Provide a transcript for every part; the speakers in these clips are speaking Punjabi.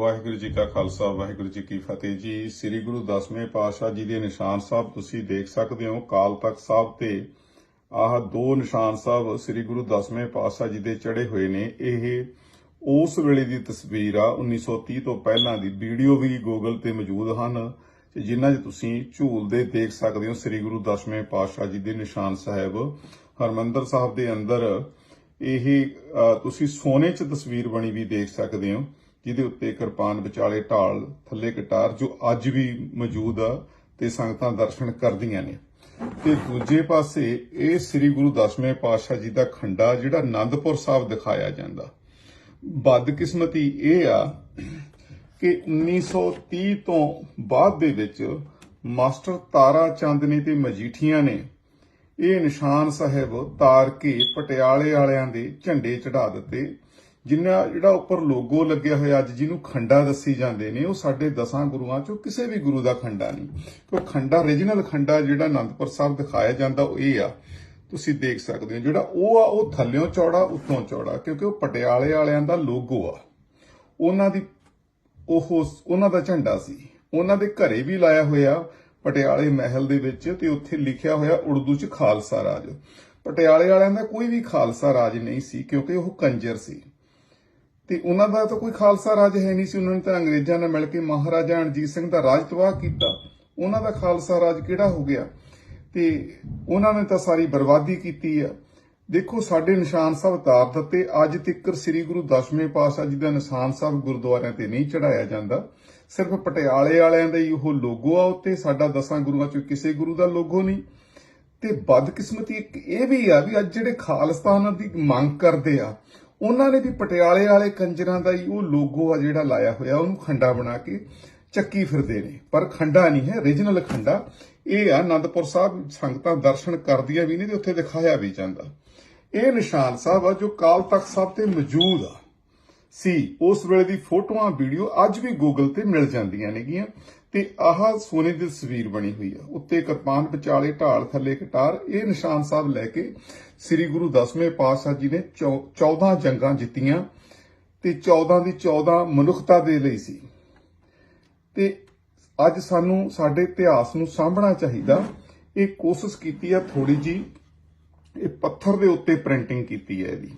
ਵਾਹਿਗੁਰੂ ਜੀ ਕਾ ਖਾਲਸਾ, ਵਾਹਿਗੁਰੂ ਜੀ ਕੀ ਫਤਿਹ ਜੀ। ਸ੍ਰੀ ਗੁਰੂ ਦਸਵੇਂ ਪਾਤਸ਼ਾਹ ਜੀ ਦੇ ਨਿਸ਼ਾਨ ਸਾਹਿਬ ਤੁਸੀਂ ਦੇਖ ਸਕਦੇ ਹੋ, ਕਾਲ ਤਖਤ ਸਾਹਿਬ ਤੇ ਆਹ ਦੋ ਨਿਸ਼ਾਨ ਸਾਹਿਬ ਸ੍ਰੀ ਗੁਰੂ ਦਸਵੇਂ ਪਾਤਸ਼ਾਹ ਜੀ ਦੇ ਚੜੇ ਹੋਏ ਨੇ। ਇਹ ਉਸ ਵੇਲੇ ਦੀ ਤਸਵੀਰ ਆ 1930 ਤੋਂ ਪਹਿਲਾਂ ਦੀ ਵੀਡੀਓ ਵੀ ਗੂਗਲ ਤੇ ਮੌਜੂਦ ਹਨ। ਜਿਨ੍ਹਾਂ 'ਚ ਤੁਸੀਂ ਝੂਲਦੇ ਦੇਖ ਸਕਦੇ ਹੋ, ਸ੍ਰੀ ਗੁਰੂ ਦਸਵੇਂ ਪਾਤਸ਼ਾਹ ਜੀ ਦੇ ਨਿਸ਼ਾਨ ਸਾਹਿਬ। ਹਰਮੰਦਰ ਸਾਹਿਬ ਦੇ ਅੰਦਰ ਇਹ ਤੁਸੀਂ ਸੋਨੇ 'ਚ ਤਸਵੀਰ ਬਣੀ ਵੀ ਦੇਖ ਸਕਦੇ ਹੋ। ਜਿਹਦੇ ਉੱਤੇ ਕਿਰਪਾਨ ਵਿਚਾਲੇ ਢਾਲ, ਥੱਲੇ ਕਟਾਰ ਜੋ ਅੱਜ ਵੀ ਮੌਜੂਦ ਆ ਤੇ ਸੰਗਤਾਂ ਦਰਸ਼ਨ ਕਰਦੀਆਂ ਨੇ। ਤੇ ਦੂਜੇ ਪਾਸੇ ਇਹ ਸ੍ਰੀ ਗੁਰੂ ਦਸਵੇਂ ਪਾਤਸ਼ਾਹ ਜੀ ਦਾ ਖੰਡਾ ਜਿਹੜਾ ਆਨੰਦਪੁਰ ਸਾਹਿਬ ਦਿਖਾਇਆ ਜਾਂਦਾ। ਬਦਕਿਸਮਤੀ ਇਹ ਆ ਕਿ 1930 ਤੋਂ ਬਾਅਦ ਦੇ ਵਿੱਚ ਮਾਸਟਰ ਤਾਰਾ ਚੰਦ ਨੇ ਤੇ ਮਜੀਠੀਆਂ ਨੇ ਇਹ ਨਿਸ਼ਾਨ ਸਾਹਿਬ ਤਾਰ ਕੇ ਪਟਿਆਲੇ ਵਾਲਿਆਂ ਦੇ ਝੰਡੇ ਚੜਾ ਦਿੱਤੇ। ਜਿੰਨਾ ਜਿਹੜਾ ਉੱਪਰ ਲੋਗੋ ਲੱਗਿਆ ਹੋਇਆ ਅੱਜ ਜਿਹਨੂੰ ਖੰਡਾ ਦੱਸੀ ਜਾਂਦੇ ਨੇ, ਉਹ ਸਾਡੇ ਦਸਾਂ ਗੁਰੂਆਂ ਚੋਂ ਕਿਸੇ ਵੀ ਗੁਰੂ ਦਾ ਖੰਡਾ ਨਹੀਂ। ਉਹ ਖੰਡਾ ਰੀਜਨਲ ਖੰਡਾ ਜਿਹੜਾ ਆਨੰਦਪੁਰ ਸਾਹਿਬ ਦਿਖਾਇਆ ਜਾਂਦਾ, ਉਹ ਇਹ ਆ। ਤੁਸੀਂ ਦੇਖ ਸਕਦੇ ਹੋ, ਜਿਹੜਾ ਉਹ ਆ, ਉਹ ਥੱਲਿਓਂ ਚੌੜਾ, ਉੱਤੋਂ ਚੌੜਾ, ਕਿਉਂਕਿ ਉਹ ਪਟਿਆਲੇ ਵਾਲਿਆਂ ਦਾ ਲੋਗੋ ਆ। ਉਹਨਾਂ ਦੀ ਉਹ, ਉਹਨਾਂ ਦਾ ਝੰਡਾ ਸੀ। ਉਹਨਾਂ ਦੇ ਘਰੇ ਵੀ ਲਾਇਆ ਹੋਇਆ ਪਟਿਆਲੇ ਮਹਿਲ ਦੇ ਵਿੱਚ ਤੇ ਉੱਥੇ ਲਿਖਿਆ ਹੋਇਆ ਉਰਦੂ ਚ ਖਾਲਸਾ ਰਾਜ। ਪਟਿਆਲੇ ਵਾਲਿਆਂ ਦਾ ਕੋਈ ਵੀ ਖਾਲਸਾ ਰਾਜ ਨਹੀਂ ਸੀ, ਕਿਉਂਕਿ ਉਹ ਕੰਜਰ ਸੀ। ਤੇ ਉਹਨਾਂ ਦਾ ਤਾਂ ਕੋਈ ਖਾਲਸਾ ਰਾਜ ਹੈ ਨਹੀਂ ਸੀ, ਉਹਨਾਂ ਨੇ ਤਾਂ ਅੰਗਰੇਜ਼ਾਂ ਨਾਲ ਮਿਲ ਕੇ ਮਹਾਰਾਜਾ ਰਣਜੀਤ ਸਿੰਘ ਦਾ ਰਾਜ ਤਬਾਹ ਕੀਤਾ। ਉਹਨਾਂ ਦਾ ਖਾਲਸਾ ਰਾਜ ਕਿਹੜਾ ਹੋ ਗਿਆ? ਤੇ ਉਹਨਾਂ ਨੇ ਤਾਂ ਸਾਰੀ ਬਰਬਾਦੀ ਕੀਤੀ ਆ। ਦੇਖੋ, ਸਾਡੇ ਨਿਸ਼ਾਨ ਸਾਹਿਬ ਤਾਰ ਦਿੱਤੇ। ਅੱਜ ਤੱਕ ਸ੍ਰੀ ਗੁਰੂ ਦਸਵੇਂ ਪਾਤਸ਼ਾਹ ਜੀ ਦਾ ਨਿਸ਼ਾਨ ਸਾਹਿਬ ਗੁਰਦੁਆਰਿਆਂ ਤੇ ਨਹੀਂ ਚੜਾਇਆ ਜਾਂਦਾ। ਸਿਰਫ ਪਟਿਆਲੇ ਵਾਲਿਆਂ ਦਾ ਹੀ ਉਹ ਲੋਗੋ ਆ ਉੱਤੇ। ਸਾਡਾ ਦਸਾਂ ਗੁਰੂਆਂ ਚੋਂ ਕਿਸੇ ਗੁਰੂ ਦਾ ਲੋਗੋ ਨਹੀਂ। ਤੇ ਬਦਕਿਸਮਤੀ ਇੱਕ ਇਹ ਵੀ ਆ ਵੀ ਅੱਜ ਜਿਹੜੇ ਖਾਲਸਤਾਨ ਦੀ ਮੰਗ ਕਰਦੇ ਆ ਉਹਨਾਂ ਨੇ ਵੀ ਪਟਿਆਲੇ ਵਾਲੇ ਕੰਜਰਾਂ ਦਾ ਹੀ ਉਹ ਲੋਗੋ ਆ ਜਿਹੜਾ ਲਾਇਆ ਹੋਇਆ, ਉਹਨੂੰ ਖੰਡਾ ਬਣਾ ਕੇ ਚੱਕੀ ਫਿਰਦੇ ਨੇ। ਪਰ ਖੰਡਾ ਨਹੀਂ ਹੈ ਰੀਜਨਲ ਖੰਡਾ। ਇਹ ਆ ਆਨੰਦਪੁਰ ਸਾਹਿਬ ਸੰਗਤਾਂ ਦਰਸ਼ਨ ਕਰਦੀਆਂ ਵੀ ਨਹੀਂ ਤੇ ਉੱਥੇ ਦਿਖਾਇਆ ਵੀ ਜਾਂਦਾ। ਇਹ ਨਿਸ਼ਾਨ ਸਾਹਿਬ ਆ ਜੋ ਕਾਲ ਤਖਤ ਸਾਹਿਬ ਤੇ ਮੌਜੂਦ ਆ। ਸੀ। ਉਸ ਵੇਲੇ ਦੀ ਫੋਟੋਆਂ, ਵੀਡੀਓ ਅੱਜ ਵੀ ਗੂਗਲ ਤੇ ਮਿਲ ਜਾਂਦੀਆਂ ਨੇਗੀਆਂ ਤੇ ਆਹ ਸੋਨੇ ਦੀ ਤਸਵੀਰ ਬਣੀ ਹੋਈ ਆ। ਉੱਤੇ ਕਿਰਪਾਨ ਵਿਚਾਲੇ ਢਾਲ, ਥੱਲੇ ਕਟਾਰ ਇਹ ਨਿਸ਼ਾਨ ਸਾਹਿਬ ਲੈ ਕੇ ਸ੍ਰੀ ਗੁਰੂ ਦਸਵੇਂ ਪਾਤਸ਼ਾਹ ਜੀ ਨੇ 14 ਜੰਗਾਂ ਜਿੱਤੀਆਂ ਤੇ 14 ਦੀ 14 ਮਨੁੱਖਤਾ ਦੇ ਲਈ ਸੀ। ਤੇ ਅੱਜ ਸਾਨੂੰ, ਸਾਡੇ ਇਤਿਹਾਸ ਨੂੰ ਸਾਂਭਣਾ ਚਾਹੀਦਾ। ਇਹ ਕੋਸ਼ਿਸ਼ ਕੀਤੀ ਆ ਥੋੜੀ ਜੀ ਇਹ ਪੱਥਰ ਦੇ ਉੱਤੇ ਪ੍ਰਿੰਟਿੰਗ ਕੀਤੀ ਹੈ ਇਹਦੀ।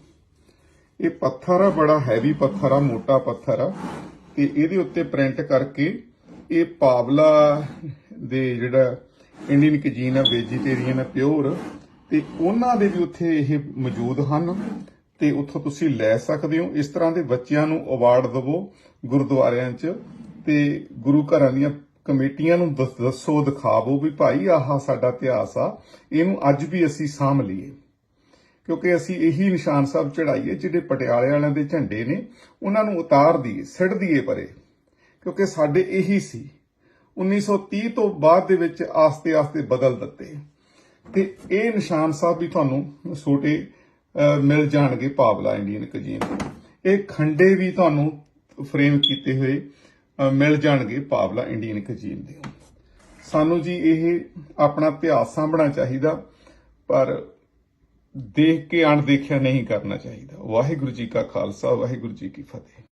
ਇਹ ਪੱਥਰ ਆ, ਬੜਾ ਹੈਵੀ ਪੱਥਰ ਆ, ਮੋਟਾ ਪੱਥਰ ਆ। ਤੇ ਇਹਦੇ ਉੱਤੇ ਪ੍ਰਿੰਟ ਕਰਕੇ ਇਹ ਪਾਵਲਾ ਦੇ ਜਿਹੜਾ ਇੰਡੀਅਨ ਕੁਜੀਨ ਆ ਵੈਜੀਟੇਰੀਅਨ ਆ ਪਿਓਰ ਤੇ ਉਹਨਾਂ ਦੇ ਵੀ ਉੱਥੇ ਇਹ ਮੌਜੂਦ ਹਨ। ਤੇ ਉੱਥੋਂ ਤੁਸੀਂ ਲੈ ਸਕਦੇ ਹੋ। ਇਸ ਤਰ੍ਹਾਂ ਦੇ ਬੱਚਿਆਂ ਨੂੰ ਅਵਾਰਡ ਦਿਵੋ ਗੁਰਦੁਆਰਿਆਂ 'ਚ ਤੇ ਗੁਰੂ ਘਰਾਂ ਦੀਆਂ ਕਮੇਟੀਆਂ ਨੂੰ ਦੱਸੋ ਦਿਖਾਵੋ ਵੀ ਭਾਈ ਆਹ ਸਾਡਾ ਇਤਿਹਾਸ ਆ। ਇਹਨੂੰ ਅੱਜ ਵੀ ਅਸੀਂ ਸਾਂਭ ਲਈਏ। ਕਿਉਂਕਿ ਅਸੀਂ ਇਹੀ ਨਿਸ਼ਾਨ ਸਾਹਿਬ ਚੜਾਈਏ ਜਿਹੜੇ ਪਟਿਆਲੇ ਵਾਲਿਆਂ ਦੇ ਝੰਡੇ ਨੇ, ਉਹਨਾਂ ਨੂੰ ਉਤਾਰ ਦਈਏ ਸਿੱਟ ਦਈਏ ਪਰੇ। ਕਿਉਂਕਿ ਸਾਡੇ ਇਹੀ ਸੀ 1930 ਤੋਂ ਬਾਅਦ ਦੇ ਵਿੱਚ ਆਸਤੇ-ਆਸਤੇ ਬਦਲ ਦਿੱਤੇ। ਤੇ ਇਹ ਨਿਸ਼ਾਨ ਸਾਹਿਬ ਵੀ ਤੁਹਾਨੂੰ ਛੋਟੇ ਮਿਲ ਜਾਣਗੇ ਪਾਵਲਾ ਇੰਡੀਅਨ ਕਜੀਨ। ਇਹ ਖੰਡੇ ਵੀ ਤੁਹਾਨੂੰ ਫਰੇਮ ਕੀਤੇ ਹੋਏ ਮਿਲ ਜਾਣਗੇ ਪਾਵਲਾ ਇੰਡੀਅਨ ਕਜੀਨ ਦੇ। ਸਾਨੂੰ ਜੀ ਇਹ ਆਪਣਾ ਇਤਿਹਾਸ ਸਾਂਭਣਾ ਚਾਹੀਦਾ, ਪਰ ਦੇਖ ਕੇ ਅਣਦੇਖਿਆ ਨਹੀਂ ਕਰਨਾ ਚਾਹੀਦਾ। ਵਾਹਿਗੁਰੂ ਜੀ ਕਾ ਖਾਲਸਾ ਵਾਹਿਗੁਰੂ ਜੀ ਕੀ ਫਤਿਹ।